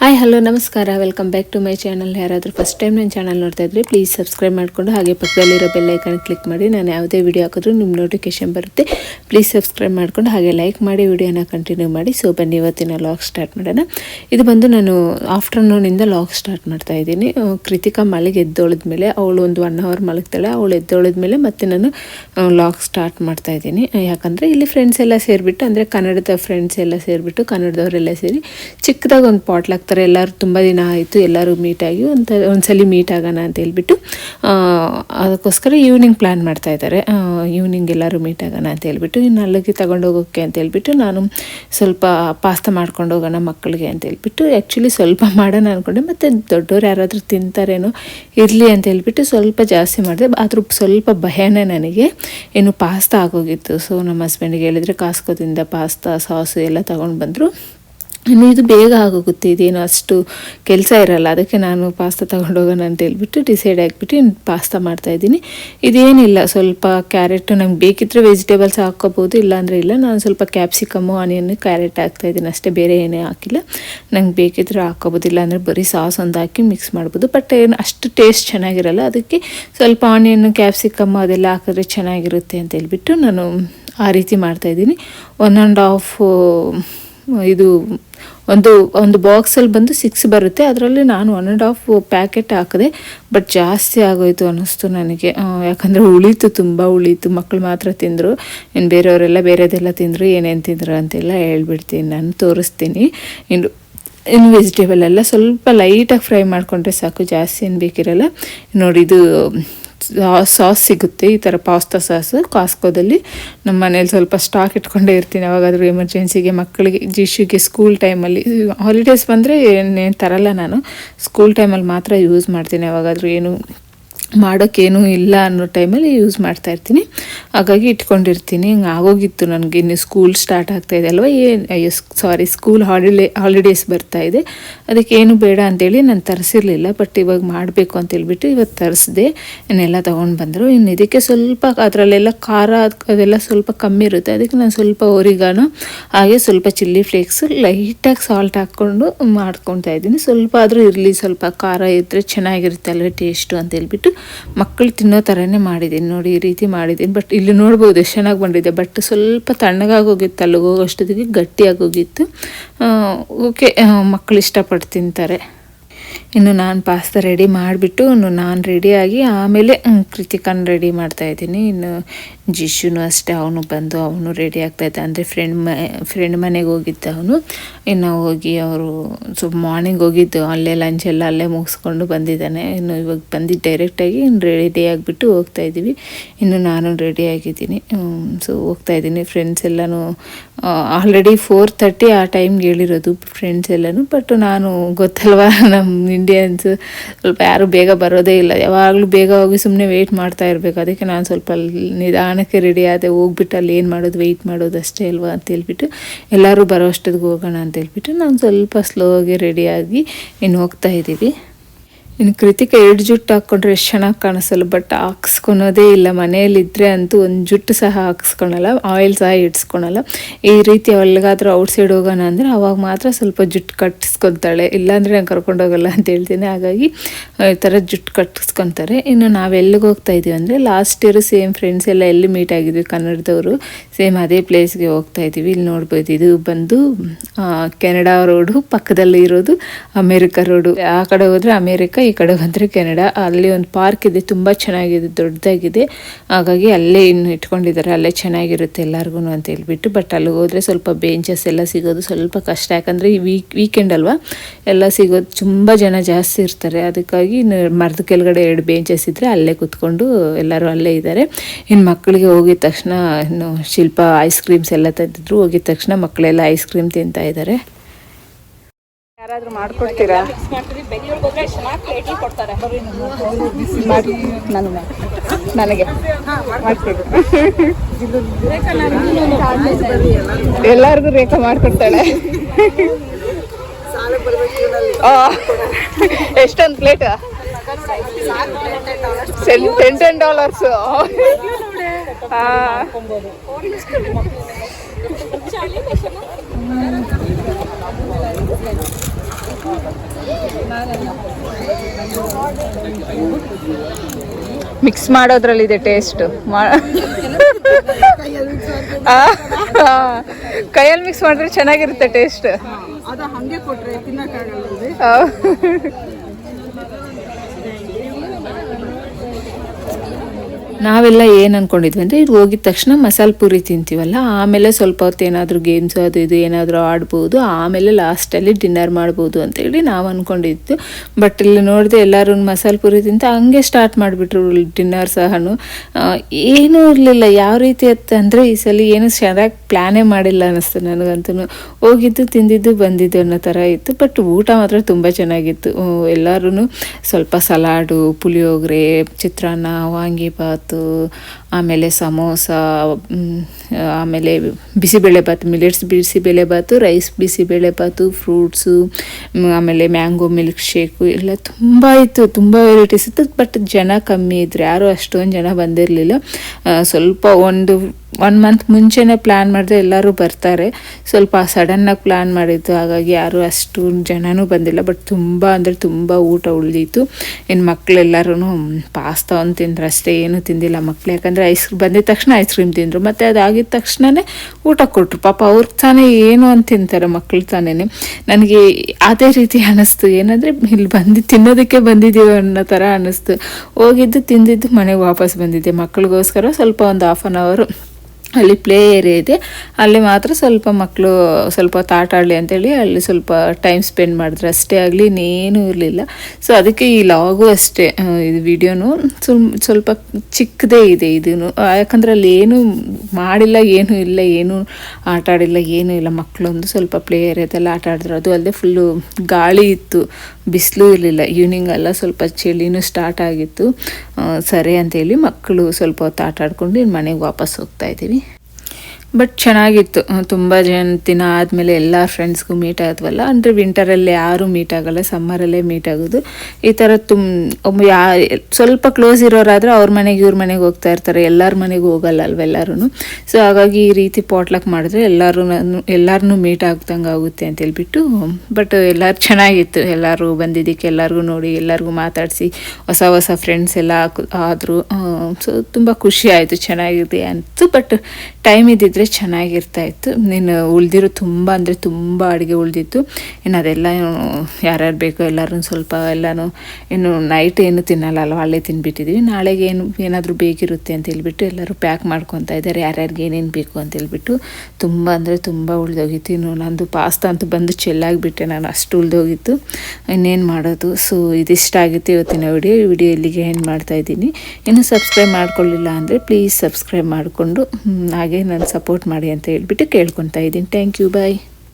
Hi hello ನಮಸ್ಕಾರ. Welcome back to my channel ಯಾರಾದರೂ first time ನನ್ನ ಚಾನಲ್ ನೋಡ್ತಾ ಇದ್ರೆ ಪ್ಲೀಸ್ ಸಬ್ಸ್ಕ್ರೈಬ್ ಮಾಡಿಕೊಂಡು ಹಾಗೆ ಪಕ್ಕದಲ್ಲಿರೋ ಬೆಲ್ ಐಕನ್ ಕ್ಲಿಕ್ ಮಾಡಿ. ನಾನು ಯಾವುದೇ ವಿಡಿಯೋ ಹಾಕಿದ್ರೂ ನಿಮ್ಮ ನೋಟಿಫಿಕೇಶನ್ ಬರುತ್ತೆ. ಪ್ಲೀಸ್ ಸಬ್ಸ್ಕ್ರೈಬ್ ಮಾಡ್ಕೊಂಡು ಹಾಗೆ ಲೈಕ್ ಮಾಡಿ ವಿಡಿಯೋನ ಕಂಟಿನ್ಯೂ ಮಾಡಿ. ಸೊ ಬನ್ನಿ, ಇವತ್ತಿನ ಲಾಗ್ ಸ್ಟಾರ್ಟ್ ಮಾಡೋಣ. ಇದು ಬಂದು ನಾನು ಆಫ್ಟರ್ನೂನಿಂದ ಲಾಗ್ ಸ್ಟಾರ್ಟ್ ಮಾಡ್ತಾ ಇದ್ದೀನಿ. ಕೃತಿಕಾ ಮಲಗಿ ಎದ್ದೊಳಿದ್ಮೇಲೆ ಅವಳು ಒಂದು ಒನ್ ಅವರ್ ಮಲಗ್ತಾಳೆ. ಅವಳು ಎದ್ದೊಳಿದ್ಮೇಲೆ ಮತ್ತೆ ನಾನು ಲಾಗ್ ಸ್ಟಾರ್ಟ್ ಮಾಡ್ತಾ ಇದ್ದೀನಿ. ಯಾಕಂದರೆ ಇಲ್ಲಿ ಫ್ರೆಂಡ್ಸ್ ಎಲ್ಲ ಸೇರಿಬಿಟ್ಟು, ಅಂದರೆ ಕನ್ನಡದ ಫ್ರೆಂಡ್ಸ್ ಎಲ್ಲ ಸೇರಿಬಿಟ್ಟು, ಕನ್ನಡದವರೆಲ್ಲ ಸೇರಿ ಚಿಕ್ಕದಾಗ ಒಂದು ಪಾಟ್ಲ್ ಹಾಕ್ತಾರೆ ಎಲ್ಲರೂ ತುಂಬ ದಿನ ಆಯಿತು, ಎಲ್ಲರೂ ಮೀಟಾಗಿ ಒಂದು ಒಂದ್ಸಲಿ ಮೀಟ್ ಆಗೋಣ ಅಂತ ಹೇಳ್ಬಿಟ್ಟು ಅದಕ್ಕೋಸ್ಕರ ಈವ್ನಿಂಗ್ ಪ್ಲ್ಯಾನ್ ಮಾಡ್ತಾ ಇದ್ದಾರೆ. ಈವ್ನಿಂಗ್ ಎಲ್ಲರೂ ಮೀಟ್ ಆಗೋಣ ಅಂತ ಹೇಳ್ಬಿಟ್ಟು, ಇನ್ನು ಅಲ್ಲಿಗೆ ತಗೊಂಡೋಗೋಕ್ಕೆ ಅಂತ ಹೇಳ್ಬಿಟ್ಟು ನಾನು ಸ್ವಲ್ಪ ಪಾಸ್ತಾ ಮಾಡ್ಕೊಂಡು ಹೋಗೋಣ ಮಕ್ಕಳಿಗೆ ಅಂತ ಹೇಳ್ಬಿಟ್ಟು ಆ್ಯಕ್ಚುಲಿ ಸ್ವಲ್ಪ ಮಾಡೋಣ ಅಂದ್ಕೊಂಡೆ ಮತ್ತು ದೊಡ್ಡವ್ರು ಯಾರಾದರೂ ತಿಂತಾರೇನೋ ಇರಲಿ ಅಂತ ಹೇಳ್ಬಿಟ್ಟು ಸ್ವಲ್ಪ ಜಾಸ್ತಿ ಮಾಡಿದೆ. ಆದರೂ ಸ್ವಲ್ಪ ಭಯನೇ ನನಗೆ ಏನು ಪಾಸ್ತಾ ಆಗೋಗಿತ್ತು. ಸೊ ನಮ್ಮ ಹಸ್ಬೆಂಡಿಗೆ ಹೇಳಿದರೆ, ಕಾಸ್ಕೋದಿಂದ ಪಾಸ್ತಾ, ಸಾಸು ಎಲ್ಲ ತೊಗೊಂಡು ಬಂದರು. ಇನ್ನು ಇದು ಬೇಗ ಆಗೋಗುತ್ತೆ. ಇದೇನು ಅಷ್ಟು ಕೆಲಸ ಇರಲ್ಲ. ಅದಕ್ಕೆ ನಾನು ಪಾಸ್ತಾ ತೊಗೊಂಡೋಗೋಣ ಅಂತ ಹೇಳ್ಬಿಟ್ಟು ಡಿಸೈಡ್ ಆಗಿಬಿಟ್ಟು ಪಾಸ್ತಾ ಮಾಡ್ತಾಯಿದ್ದೀನಿ ಇದೇನಿಲ್ಲ. ಸ್ವಲ್ಪ ಕ್ಯಾರೆಟು ನಂಗೆ ಬೇಕಿದ್ರೆ ವೆಜಿಟೇಬಲ್ಸ್ ಹಾಕ್ಕೋಬೋದು. ಇಲ್ಲಾಂದರೆ ಇಲ್ಲ. ನಾನು ಸ್ವಲ್ಪ ಕ್ಯಾಪ್ಸಿಕಮ್ಮು ಆನಿಯನ್ ಕ್ಯಾರೆಟ್ ಹಾಕ್ತಾಯಿದ್ದೀನಿ ಅಷ್ಟೇ ಬೇರೆ ಏನೇ ಹಾಕಿಲ್ಲ. ನಂಗೆ ಬೇಕಿದ್ರೆ ಹಾಕ್ಕೋಬೋದು. ಇಲ್ಲಾಂದರೆ ಬರೀ ಸಾಸ್ ಒಂದು ಹಾಕಿ ಮಿಕ್ಸ್ ಮಾಡ್ಬೋದು. ಬಟ್ ಏನು ಅಷ್ಟು ಟೇಸ್ಟ್ ಚೆನ್ನಾಗಿರಲ್ಲ. ಅದಕ್ಕೆ ಸ್ವಲ್ಪ ಆನಿಯನ್ನು ಕ್ಯಾಪ್ಸಿಕಮ್ಮು ಅದೆಲ್ಲ ಹಾಕಿದ್ರೆ ಚೆನ್ನಾಗಿರುತ್ತೆ ಅಂತ ಹೇಳ್ಬಿಟ್ಟು ನಾನು ಆ ರೀತಿ ಮಾಡ್ತಾಯಿದ್ದೀನಿ ಒನ್ ಆ್ಯಂಡ್ ಹಾಫ್ ಇದು ಒಂದು ಒಂದು ಬಾಕ್ಸಲ್ಲಿ ಬಂದು ಸಿಕ್ಸ್ ಬರುತ್ತೆ. ಅದರಲ್ಲಿ ನಾನು ಒನ್ ಆ್ಯಂಡ್ ಹಾಫ್ ಪ್ಯಾಕೆಟ್ ಹಾಕಿದೆ ಬಟ್ ಜಾಸ್ತಿ ಆಗೋಯಿತು ಅನ್ನಿಸ್ತು ನನಗೆ. ಯಾಕಂದರೆ ಉಳೀತು ತುಂಬ, ಉಳೀತು. ಮಕ್ಕಳು ಮಾತ್ರ ತಿಂದರು. ಇನ್ನು ಬೇರೆಯವರೆಲ್ಲ ಬೇರೆದೆಲ್ಲ ತಿಂದರು. ಏನೇನು ತಿಂದರು ಅಂತೆಲ್ಲ ಹೇಳ್ಬಿಡ್ತೀನಿ. ನಾನು ತೋರಿಸ್ತೀನಿ. ಇನ್ನು ಇನ್ನು ವೆಜಿಟೇಬಲ್ ಎಲ್ಲ ಸ್ವಲ್ಪ ಲೈಟಾಗಿ ಫ್ರೈ ಮಾಡಿಕೊಂಡ್ರೆ ಸಾಕು. ಜಾಸ್ತಿ ಏನು ಬೇಕಿರಲ್ಲ. ನೋಡಿ, ಇದು ಸಾಸ್ ಸಿಗುತ್ತೆ. ಈ ಥರ ಪಾಸ್ತಾ ಸಾಸು. ಕಾಸ್ಕೋದಲ್ಲಿ ನಮ್ಮ ಮನೇಲಿ ಸ್ವಲ್ಪ ಸ್ಟಾಕ್ ಇಟ್ಕೊಂಡೇ ಇರ್ತೀನಿ. ಯಾವಾಗಾದರೂ ಎಮರ್ಜೆನ್ಸಿಗೆ ಮಕ್ಕಳಿಗೆ, ಜಿಶುಗೆ ಸ್ಕೂಲ್ ಟೈಮಲ್ಲಿ ಹಾಲಿಡೇಸ್ ಬಂದರೆ ಏನೇನು ತರಲ್ಲ ನಾನು. ಸ್ಕೂಲ್ ಟೈಮಲ್ಲಿ ಮಾತ್ರ ಯೂಸ್ ಮಾಡ್ತೀನಿ. ಯಾವಾಗಾದರೂ ಏನು ಮಾಡೋಕ್ಕೇನೂ ಇಲ್ಲ ಅನ್ನೋ ಟೈಮಲ್ಲಿ ಯೂಸ್ ಮಾಡ್ತಾ ಇರ್ತೀನಿ. ಹಾಗಾಗಿ ಇಟ್ಕೊಂಡಿರ್ತೀನಿ. ಹಿಂಗೆ ಆಗೋಗಿತ್ತು ನನಗೆ. ಇನ್ನು ಸ್ಕೂಲ್ ಸ್ಟಾರ್ಟ್ ಆಗ್ತಾ ಇದೆ ಅಲ್ವಾ? ಏನು ಅಯ್ಯೋ ಸಾರಿ, ಸ್ಕೂಲ್ ಹಾಲಿಡೇ, ಹಾಲಿಡೇಸ್ ಬರ್ತಾ ಇದೆ. ಅದಕ್ಕೆ ಏನು ಬೇಡ ಅಂತೇಳಿ ನಾನು ತರಿಸಿರಲಿಲ್ಲ. ಬಟ್ ಇವಾಗ ಮಾಡಬೇಕು ಅಂತೇಳ್ಬಿಟ್ಟು ಇವತ್ತು ತರಿಸಿದೆ. ಇನ್ನೆಲ್ಲ ತೊಗೊಂಡು ಬಂದರು. ಇನ್ನು ಇದಕ್ಕೆ ಸ್ವಲ್ಪ ಅದರಲ್ಲೆಲ್ಲ ಖಾರ ಅದ್- ಅದೆಲ್ಲ ಸ್ವಲ್ಪ ಕಮ್ಮಿ ಇರುತ್ತೆ. ಅದಕ್ಕೆ ನಾನು ಸ್ವಲ್ಪ ಒರಿಗಾನು ಹಾಗೆ ಸ್ವಲ್ಪ ಚಿಲ್ಲಿ ಫ್ಲೇಕ್ಸು ಲೈಟಾಗಿ ಸಾಲ್ಟ್ ಹಾಕ್ಕೊಂಡು ಮಾಡ್ಕೊತಾ ಇದ್ದೀನಿ. ಸ್ವಲ್ಪ ಆದರೂ ಇರಲಿ. ಸ್ವಲ್ಪ ಖಾರ ಇದ್ದರೆ ಚೆನ್ನಾಗಿರುತ್ತೆ ಅಲ್ವೇ ಟೇಸ್ಟು ಅಂತ ಹೇಳ್ಬಿಟ್ಟು ಮಕ್ಕಳು ತಿನ್ನೋ ಥರನೇ ಮಾಡಿದ್ದೀನಿ. ನೋಡಿ, ಈ ರೀತಿ ಮಾಡಿದ್ದೀನಿ. ಬಟ್ ಇಲ್ಲಿ ನೋಡ್ಬೋದು, ಎಷ್ಟು ಚೆನ್ನಾಗಿ ಬಂದಿದೆ. ಬಟ್ ಸ್ವಲ್ಪ ತಣ್ಣಗಾಗೋಗಿತ್ತು ಅಲ್ಲಿಗೆ ಹೋಗೋಷ್ಟೊತ್ತಿಗೆ ಗಟ್ಟಿಯಾಗೋಗಿತ್ತು ಓಕೆ ಮಕ್ಕಳು ಇಷ್ಟಪಟ್ಟು ತಿಂತಾರೆ. ಇನ್ನು ನಾನು ಪಾಸ್ತಾ ರೆಡಿ ಮಾಡಿಬಿಟ್ಟು, ಇನ್ನು ನಾನು ರೆಡಿಯಾಗಿ ಆಮೇಲೆ ಕೃತಿಕನ್ ರೆಡಿ ಮಾಡ್ತಾಯಿದ್ದೀನಿ ಇನ್ನು ಜಿಶುನು ಅಷ್ಟೇ, ಅವನು ಬಂದು ಅವನು ರೆಡಿ ಆಗ್ತಾಯಿದ್ದ ಅಂದರೆ ಫ್ರೆಂಡ್ ಮ ಫ್ರೆಂಡ್ ಮನೆಗೆ ಹೋಗಿದ್ದ ಅವನು. ಇನ್ನು ಹೋಗಿ ಅವರು ಸ್ವಲ್ಪ ಮಾರ್ನಿಂಗ್ ಹೋಗಿದ್ದು, ಅಲ್ಲೇ ಲಂಚ್ ಎಲ್ಲ ಅಲ್ಲೇ ಮುಗಿಸ್ಕೊಂಡು ಬಂದಿದ್ದಾನೆ. ಇನ್ನು ಇವಾಗ ಬಂದಿದ್ದು ಡೈರೆಕ್ಟಾಗಿ ಇನ್ನು ರೆಡಿ ಆಗಿಬಿಟ್ಟು ಹೋಗ್ತಾ ಇದ್ದೀವಿ. ಇನ್ನು ನಾನು ರೆಡಿ ಆಗಿದ್ದೀನಿ. ಸೊ ಹೋಗ್ತಾ ಇದ್ದೀನಿ. ಫ್ರೆಂಡ್ಸ್ ಎಲ್ಲನೂ ಆಲ್ರೆಡಿ ಫೋರ್ ತರ್ಟಿ ಆ ಟೈಮ್ಗೆ ಹೇಳಿರೋದು ಫ್ರೆಂಡ್ಸ್ ಎಲ್ಲನೂ. ಬಟ್ ನಾನು ಗೊತ್ತಲ್ವಾ ನಮ್ಮ ಇಂಡಿಯನ್ಸ್ ಸ್ವಲ್ಪ ಯಾರು ಬೇಗ ಬರೋದೇ ಇಲ್ಲ. ಯಾವಾಗಲೂ ಬೇಗ ಹೋಗಿ ಸುಮ್ಮನೆ ವೆಯ್ಟ್ ಮಾಡ್ತಾ ಇರಬೇಕು. ಅದಕ್ಕೆ ನಾನು ಸ್ವಲ್ಪ ಅಲ್ಲಿ ನಿಧಾನಕ್ಕೆ ರೆಡಿ ಆದೆ ಹೋಗ್ಬಿಟ್ಟು ಅಲ್ಲಿ ಏನು ಮಾಡೋದು ವೆಯ್ಟ್ ಮಾಡೋದು ಅಷ್ಟೇ ಅಲ್ವಾ ಅಂತ ಹೇಳ್ಬಿಟ್ಟು ಎಲ್ಲರೂ ಬರೋ ಅಷ್ಟೊತ್ತಿಗೆ ಹೋಗೋಣ ಅಂತ ಹೇಳ್ಬಿಟ್ಟು ನಾನು ಸ್ವಲ್ಪ ಸ್ಲೋ ಆಗಿ ರೆಡಿಯಾಗಿ ಇನ್ನು ಹೋಗ್ತಾ ಇದ್ದೀವಿ. ಇನ್ನು ಕೃತಿಕ ಎರಡು ಜುಟ್ಟು ಹಾಕ್ಕೊಂಡ್ರೆ ಎಷ್ಟು ಚೆನ್ನಾಗಿ ಕಾಣಿಸಲ್ಲ ಬಟ್ ಹಾಕ್ಸ್ಕೊಳೋದೇ ಇಲ್ಲ. ಮನೆಯಲ್ಲಿದ್ದರೆ ಅಂತೂ ಒಂದು ಜುಟ್ಟು ಸಹ ಹಾಕ್ಸ್ಕೊಳಲ್ಲ ಆಯಿಲ್ ಸಹ ಇಡ್ಸ್ಕೊಳಲ್ಲ. ಈ ರೀತಿ ಎಲ್ಲಿಗಾದ್ರೂ ಔಟ್ ಸೈಡ್ ಹೋಗೋಣ ಅಂದರೆ ಅವಾಗ ಮಾತ್ರ ಸ್ವಲ್ಪ ಜುಟ್ಟು ಕಟ್ಟಿಸ್ಕೊತಾಳೆ ಇಲ್ಲಾಂದರೆ ನಾನು ಕರ್ಕೊಂಡೋಗಲ್ಲ ಅಂತ ಹೇಳ್ತೀನಿ. ಹಾಗಾಗಿ ಈ ಥರ ಜುಟ್ಟು ಕಟ್ಟಿಸ್ಕೊತಾರೆ ಇನ್ನು ನಾವು ಎಲ್ಲಿಗೆ ಹೋಗ್ತಾ ಇದೀವಿ ಅಂದರೆ ಲಾಸ್ಟ್ ಇಯರ್ ಸೇಮ್ ಫ್ರೆಂಡ್ಸ್ ಎಲ್ಲ ಎಲ್ಲಿ ಮೀಟ್ ಆಗಿದ್ವಿ? ಕನ್ನಡದವರು. ಸೇಮ್ ಅದೇ ಪ್ಲೇಸ್ಗೆ ಹೋಗ್ತಾ ಇದ್ದೀವಿ ಇಲ್ಲಿ ನೋಡ್ಬೋದು, ಇದು ಬಂದು ಕೆನಡಾ ರೋಡು, ಪಕ್ಕದಲ್ಲಿ ಇರೋದು ಅಮೇರಿಕಾ ರೋಡು. ಆ ಕಡೆ ಹೋದರೆ ಅಮೇರಿಕಾ ಈ ಕಡೆ ಬಂದರೆ ಕೆನಡಾ, ಅಲ್ಲಿ ಒಂದು ಪಾರ್ಕ್ ಇದೆ, ತುಂಬ ಚೆನ್ನಾಗಿದೆ, ದೊಡ್ಡದಾಗಿದೆ. ಹಾಗಾಗಿ ಅಲ್ಲೇ ಇನ್ನು ಇಟ್ಕೊಂಡಿದ್ದಾರೆ, ಅಲ್ಲೇ ಚೆನ್ನಾಗಿರುತ್ತೆ ಎಲ್ಲರಿಗೂ ಅಂತ ಹೇಳ್ಬಿಟ್ಟು. ಬಟ್ ಅಲ್ಲಿಗೆ ಹೋದರೆ ಸ್ವಲ್ಪ ಬೆಂಚಸ್ ಎಲ್ಲ ಸಿಗೋದು ಸ್ವಲ್ಪ ಕಷ್ಟ. ಯಾಕಂದರೆ ಈ ವೀಕ್ ವೀಕೆಂಡ್ ಅಲ್ವಾ, ಎಲ್ಲ ಸಿಗೋದು ತುಂಬ ಜನ ಜಾಸ್ತಿ ಇರ್ತಾರೆ. ಅದಕ್ಕಾಗಿ ಮರದ ಕೆಳಗಡೆ ಎರಡು ಬೆಂಚಸ್ ಇದ್ದರೆ ಅಲ್ಲೇ ಕೂತ್ಕೊಂಡು ಎಲ್ಲರೂ ಅಲ್ಲೇ ಇದ್ದಾರೆ. ಇನ್ನು ಮಕ್ಕಳಿಗೆ ಹೋಗಿದ ತಕ್ಷಣ ಇನ್ನು ಶಿಲ್ಪ ಐಸ್ ಕ್ರೀಮ್ಸ್ ಎಲ್ಲ ತಂದಿದ್ರು ಹೋಗಿದ ತಕ್ಷಣ ಮಕ್ಕಳೆಲ್ಲ ಐಸ್ ಕ್ರೀಮ್ ತಿಂತಾ ಇದ್ದಾರೆ. ಯಾರಾದ್ರೂ ಮಾಡ್ಕೊಡ್ತೀರಾ? ಮಾಡಿ ನಾನು ನನಗೆ. ಮಾಡ್ಕೊಡು. ಎಲ್ಲಾರ್ಗು ರೇಖಾ ಮಾಡ್ಕೊಡ್ತಾಳೆ. ಎಷ್ಟೊಂದು ಪ್ಲೇಟ್ ಟೆನ್ ಟೆನ್ ಡಾಲರ್ಸ್ ಹಾ ಮಿಕ್ಸ್ ಮಾಡೋದ್ರಲ್ಲಿದೆ ಟೇಸ್ಟ್ ಕೈಯಲ್ಲಿ ಮಿಕ್ಸ್ ಮಾಡಿದ್ರೆ ಚೆನ್ನಾಗಿರುತ್ತೆ ಟೇಸ್ಟ್ ಅದ ಹಂಗೆ ಕೊಟ್ರೆ ತಿನ್ನಕ್ಕಾಗಲ್ಲ ನಾವೆಲ್ಲ ಏನು ಅಂದ್ಕೊಂಡಿದ್ವಿ ಅಂದರೆ ಇದು ಹೋಗಿದ ತಕ್ಷಣ ಮಸಾಲೆ ಪೂರಿ ತಿಂತೀವಲ್ಲ, ಆಮೇಲೆ ಸ್ವಲ್ಪ ಹೊತ್ತು ಏನಾದರೂ ಗೇಮ್ಸ್ ಅದು ಇದು ಏನಾದರೂ ಆಡ್ಬೋದು, ಆಮೇಲೆ ಲಾಸ್ಟಲ್ಲಿ ಡಿನ್ನರ್ ಮಾಡ್ಬೋದು ಅಂತೇಳಿ ನಾವು ಅಂದ್ಕೊಂಡಿದ್ದು ಬಟ್ ಇಲ್ಲಿ ನೋಡಿದೆ ಎಲ್ಲರೂ ಮಸಾಲೆ ಪೂರಿ ತಿಂತ ಹಂಗೆ ಸ್ಟಾರ್ಟ್ ಮಾಡಿಬಿಟ್ರು ಡಿನ್ನರ್ ಸಹನು. ಏನು ಇರಲಿಲ್ಲ. ಯಾವ ರೀತಿ ಅಂದರೆ ಈ ಸಲ ಏನು ಚೆನ್ನಾಗಿ ಪ್ಲ್ಯಾನೇ ಮಾಡಿಲ್ಲ ಅನ್ನಿಸ್ತು ನನಗಂತೂ ಹೋಗಿದ್ದು, ತಿಂದಿದ್ದು, ಬಂದಿದ್ದು ಅನ್ನೋ ಥರ ಇತ್ತು. ಬಟ್ ಊಟ ಮಾತ್ರ ತುಂಬ ಚೆನ್ನಾಗಿತ್ತು. ಎಲ್ಲರೂ ಸ್ವಲ್ಪ ಸಲಾಡು ಪುಳಿಯೋಗರೆ, ಚಿತ್ರಾನ್ನ ವಾಂಗಿಬಾತು ಆಮೇಲೆ ಸಮೋಸ ಆಮೇಲೆ bisibelebath millets bisibelebath rice bisibelebath fruits ಆಮೇಲೆ ಮ್ಯಾಂಗೋ ಮಿಲ್ಕ್ ಶೇಕು ಎಲ್ಲ ತುಂಬ ಇತ್ತು, ತುಂಬ ವೆರೈಟೀಸ್ ಇತ್ತು, ಬಟ್ ಜನ ಕಮ್ಮಿ ಇದ್ರು. ಯಾರು ಅಷ್ಟೊಂದು ಜನ ಬಂದಿರಲಿಲ್ಲ. ಸ್ವಲ್ಪ ಒಂದು ಒನ್ ಮಂತ್ ಮುಂಚೆನೇ ಪ್ಲ್ಯಾನ್ ಮಾಡಿದ್ರೆ ಎಲ್ಲರೂ ಬರ್ತಾರೆ. ಸ್ವಲ್ಪ ಸಡನ್ನಾಗಿ ಪ್ಲ್ಯಾನ್ ಮಾಡಿದ್ದು, ಹಾಗಾಗಿ ಯಾರು ಅಷ್ಟು ಜನನೂ ಬಂದಿಲ್ಲ. ಬಟ್ ತುಂಬ ಅಂದರೆ ತುಂಬ ಊಟ ಉಳಿದಿತ್ತು. ಇನ್ನು ಮಕ್ಕಳೆಲ್ಲರೂ ಪಾಸ್ತಾ ಒಂದು ತಿಂದ್ರು ಅಷ್ಟೇ, ಏನೂ ತಿಂದಿಲ್ಲ ಮಕ್ಕಳು ಯಾಕಂದರೆ ಐಸ್ ಕ್ರೀಮ್ ಬಂದಿದ ತಕ್ಷಣ ಐಸ್ ಕ್ರೀಮ್ ತಿಂದರು. ಮತ್ತು ಅದಾಗಿದ ತಕ್ಷಣವೇ ಊಟ ಕೊಟ್ಟರು ಪಾಪ ಅವ್ರಿಗೆ ತಾನೇ ಏನು ಅಂತ ತಿಂತಾರೆ ಮಕ್ಕಳು ತಾನೇ ನನಗೆ ಅದೇ ರೀತಿ ಅನ್ನಿಸ್ತು ಏನಂದರೆ, ಇಲ್ಲಿ ಬಂದು ತಿನ್ನೋದಕ್ಕೆ ಬಂದಿದ್ದೀವಿ ಅನ್ನೋ ಥರ ಅನ್ನಿಸ್ತು ಹೋಗಿದ್ದು, ತಿಂದಿದ್ದು, ಮನೆಗೆ ವಾಪಸ್ ಬಂದಿದ್ದೆ. ಮಕ್ಕಳಿಗೋಸ್ಕರ ಸ್ವಲ್ಪ ಒಂದು ಹಾಫ್ ಆನ್ ಅವರು ಅಲ್ಲಿ ಪ್ಲೇ ಏರಿಯಾ ಇದೆ. ಅಲ್ಲಿ ಮಾತ್ರ ಸ್ವಲ್ಪ ಮಕ್ಕಳು ಸ್ವಲ್ಪ ಹೊತ್ತು ಆಟ ಆಡಲಿ ಅಂತೇಳಿ ಅಲ್ಲಿ ಸ್ವಲ್ಪ ಟೈಮ್ ಸ್ಪೆಂಡ್ ಮಾಡಿದ್ರೆ. ಅಷ್ಟೇ ಆಗಲಿ ಇನ್ನೇನೂ ಇರಲಿಲ್ಲ. ಸೊ ಅದಕ್ಕೆ ಈ ಲಾಗು ಅಷ್ಟೇ ಇದು ವಿಡಿಯೋನು ಸ್ವಲ್ಪ ಚಿಕ್ಕದೇ ಇದೆ ಇದೂ ಯಾಕಂದರೆ ಅಲ್ಲಿ ಏನು ಮಾಡಿಲ್ಲ, ಏನೂ ಇಲ್ಲ, ಏನು ಆಟ ಆಡಿಲ್ಲ, ಏನೂ ಇಲ್ಲ. ಮಕ್ಕಳೊಂದು ಸ್ವಲ್ಪ ಪ್ಲೇ ಏರಿಯಾದಲ್ಲಿ ಆಟ ಆಡಿದ್ರು. ಅದು ಅಲ್ಲದೆ ಫುಲ್ಲು ಗಾಳಿ ಇತ್ತು. ಬಿಸಿಲು ಇರಲಿಲ್ಲ. ಈವ್ನಿಂಗ್ ಎಲ್ಲ ಸ್ವಲ್ಪ ಚಳಿನೂ ಸ್ಟಾರ್ಟ್ ಆಗಿತ್ತು. ಸರಿ ಅಂತೇಳಿ ಮಕ್ಕಳು ಸ್ವಲ್ಪ ಹೊತ್ತು ಆಟ ಆಡ್ಕೊಂಡು ಮನೆಗೆ ವಾಪಸ್ ಹೋಗ್ತಾ ಇದ್ದೀವಿ. ಬಟ್ ಚೆನ್ನಾಗಿತ್ತು. ತುಂಬ ಜನ ದಿನ ಆದಮೇಲೆ ಎಲ್ಲ ಫ್ರೆಂಡ್ಸ್ಗೂ ಮೀಟ್ ಆದ್ವಲ್ಲ? ಅಂದರೆ ವಿಂಟರಲ್ಲಿ ಯಾರೂ ಮೀಟ್ ಆಗಲ್ಲ ಸಮ್ಮರಲ್ಲೇ ಮೀಟ್ ಆಗೋದು. ಈ ಥರ ಒಬ್ಬ ಯಾ, ಸ್ವಲ್ಪ ಕ್ಲೋಸ್ ಇರೋರಾದರೆ ಅವ್ರ ಮನೆಗೆ ಇವ್ರ ಮನೆಗೆ ಹೋಗ್ತಾ ಇರ್ತಾರೆ. ಎಲ್ಲರ ಮನೆಗೂ ಹೋಗಲ್ಲ ಅಲ್ವೆಲ್ಲರೂ ಸೊ ಹಾಗಾಗಿ ಈ ರೀತಿ ಪಾಟ್ಲಕ್ ಮಾಡಿದ್ರೆ ಎಲ್ಲರೂ ಎಲ್ಲರನ್ನೂ ಮೀಟ್ ಆಗ್ದಂಗೆ ಆಗುತ್ತೆ ಅಂತ ಹೇಳ್ಬಿಟ್ಟು ಬಟ್ ಎಲ್ಲರೂ ಚೆನ್ನಾಗಿತ್ತು. ಎಲ್ಲರೂ ಬಂದಿದ್ದಕ್ಕೆ ಎಲ್ಲರಿಗೂ ನೋಡಿ, ಎಲ್ಲರಿಗೂ ಮಾತಾಡಿಸಿ, ಹೊಸ ಹೊಸ ಫ್ರೆಂಡ್ಸ್ ಎಲ್ಲ ಆದರು ಸೊ ತುಂಬ ಖುಷಿ ಆಯಿತು. ಚೆನ್ನಾಗಿದೆ ಅಂತು ಬಟ್ ಟೈಮ್ ಇದ್ದಿದ್ರೆ ಚೆನ್ನಾಗಿರ್ತಾ ಇತ್ತು. ನೀನು ಉಳಿದಿರೋ ತುಂಬ ಅಂದರೆ ತುಂಬ ಅಡುಗೆ ಉಳಿದಿತ್ತು. ಇನ್ನು ಅದೆಲ್ಲ ಯಾರ್ಯಾರು ಬೇಕೋ ಎಲ್ಲರೂ ಸ್ವಲ್ಪ ಎಲ್ಲನೂ ಇನ್ನು ನೈಟ್ ಏನು ತಿನ್ನಲ್ಲ ಅಲ್ವ? ಅಲ್ಲೇ ತಿನ್ಬಿಟ್ಟಿದ್ದೀವಿ ನಾಳೆಗೆ ಏನು, ಏನಾದರೂ ಬೇಕಿರುತ್ತೆ ಅಂತ ಹೇಳ್ಬಿಟ್ಟು ಎಲ್ಲರೂ ಪ್ಯಾಕ್ ಮಾಡ್ಕೊತಾ ಇದ್ದಾರೆ. ಯಾರ್ಯಾರಿಗೆ ಏನೇನು ಬೇಕು ಅಂತ ಹೇಳ್ಬಿಟ್ಟು ತುಂಬ ಅಂದರೆ ತುಂಬ ಉಳಿದೋಗಿತ್ತು. ಇನ್ನು ನಂದು ಪಾಸ್ತಾ ಅಂತೂ ಬಂದು ಚೆಲ್ಲಾಗಿಬಿಟ್ಟೆ ನಾನು ಅಷ್ಟು ಉಳಿದೋಗಿತ್ತು. ಇನ್ನೇನು ಮಾಡೋದು? ಸೊ ಇದಿಷ್ಟ ಆಗಿತ್ತು ಇವತ್ತಿನ ವಿಡಿಯೋ ಈ ವಿಡಿಯೋ ಇಲ್ಲಿಗೆ ಏನು ಮಾಡ್ತಾ ಇದ್ದೀನಿ. ಇನ್ನು ಸಬ್ಸ್ಕ್ರೈಬ್ ಮಾಡ್ಕೊಳ್ಳಿಲ್ಲ ಅಂದರೆ ಪ್ಲೀಸ್ ಸಬ್ಸ್ಕ್ರೈಬ್ ಮಾಡಿಕೊಂಡು ಹಾಗೆ ನಾನು ಸಪೋರ್ಟ್ ಮಾಡಿ ಅಂತ ಹೇಳ್ಬಿಟ್ಟು ಕೇಳ್ಕೊತಾ ಇದ್ದೀನಿ. Thank you bye